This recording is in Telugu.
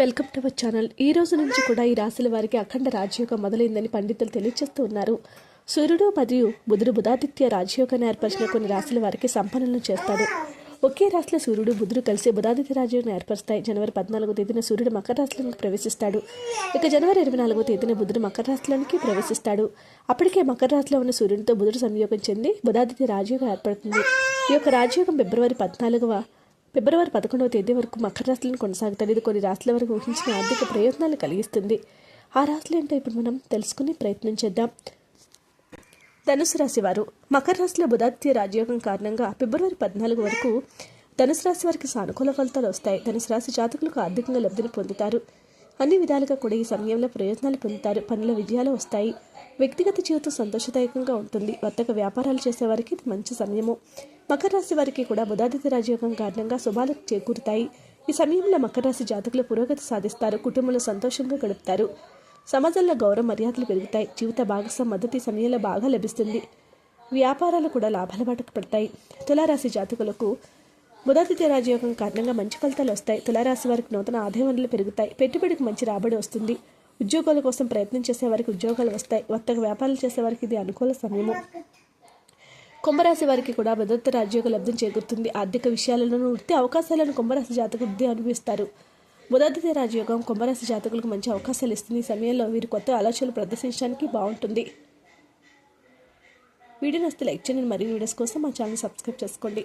Welcome to our channel. ఈ రోజు నుంచి కూడా ఈ రాశుల వారికి అఖండ రాజయోగం మొదలైందని పండితులు తెలియజేస్తూ ఉన్నారు. సూర్యుడు మరియు బుధుడు బుధాదిత్య రాజయోగాన్ని ఏర్పరిచిన కొన్ని రాశుల వారికి సంపన్నులను చేస్తాడు. ఒకే రాశిలో సూర్యుడు బుధుడు కలిసి బుధాదిత్య రాజయోగం ఏర్పరుస్తాయి. జనవరి పద్నాలుగో తేదీన సూర్యుడు మకర రాశిలోకి ప్రవేశిస్తాడు. ఇక జనవరి ఇరవై నాలుగో తేదీన బుధుడు మకర రాశిలోనికి ప్రవేశిస్తాడు. అప్పటికే మకర రాశిలో ఉన్న సూర్యుడితో బుధుడు సంయోగం చెంది బుధాదిత్య రాజయోగం ఏర్పడుతుంది. ఈ యొక్క రాజయోగం ఫిబ్రవరి పద్నాలుగవ ఫిబ్రవరి పదకొండవ తేదీ వరకు మకర రాశులను కొనసాగుతుంది ఇది కొన్ని రాశుల వరకు ఊహించిన ఆర్థిక ప్రయోజనాలు కలిగిస్తుంది. ఆ రాశులు ఏంటో ఇప్పుడు మనం తెలుసుకుని ప్రయత్నం చేద్దాం. ధనుసు రాశి వారు. మకర రాశిలో బుధాదిత్య రాజయోగం కారణంగా ఫిబ్రవరి పద్నాలుగు వరకు ధనుసు రాశి వారికి సానుకూల ఫలితాలు వస్తాయి. ధనుసు రాశి జాతకులకు ఆర్థికంగా లబ్ధిని పొందుతారు. అన్ని విధాలుగా కూడా ఈ సమయంలో ప్రయోజనాలు పొందుతారు. పనుల విజయాలు వస్తాయి. వ్యక్తిగత జీవితం సంతోషదాయకంగా ఉంటుంది. వర్తక వ్యాపారాలు చేసేవారికి ఇది మంచి సమయము. మకర రాశి వారికి కూడా బుధాదిత్య రాజయోగం కారణంగా శుభాలు చేకూరుతాయి. ఈ సమయంలో మకర రాశి జాతకులు పురోగతి సాధిస్తారు. కుటుంబంలో సంతోషంగా గడుపుతారు. సమాజంలో గౌరవ మర్యాదలు పెరుగుతాయి. జీవిత భాగస్వామి మద్దతు ఈ సమయంలో బాగా లభిస్తుంది. వ్యాపారాలు కూడా లాభాల బాటకు పడతాయి. తులారాశి జాతకులకు బుధాదిత్య రాజయోగం కారణంగా మంచి ఫలితాలు వస్తాయి. తులారాశి వారికి నూతన ఆదాయ వనరులు పెరుగుతాయి. పెట్టుబడికి మంచి రాబడి వస్తుంది. ఉద్యోగాల కోసం ప్రయత్నం చేసే వారికి ఉద్యోగాలు వస్తాయి. వర్తక వ్యాపారాలు చేసే వారికి ఇది అనుకూల సమయము. కుంభరాశి వారికి కూడా బుధత్వ రాజ్యోగ లబ్ధం చేకూరుతుంది. ఆర్థిక విషయాలను వృత్తి అవకాశాలను కుంభరాశి జాతకు వృద్ధి అనుభవిస్తారు. బుధాదిత్య రాజయోగం కుంభరాశి జాతకులకు మంచి అవకాశాలు ఇస్తుంది. ఈ సమయంలో వీరు కొత్త ఆలోచనలు ప్రదర్శించడానికి బాగుంటుంది. వీడియో నస్తే లైక్ చేయండి. మరియు వీడియోస్ కోసం మా ఛానల్ సబ్స్క్రైబ్ చేసుకోండి.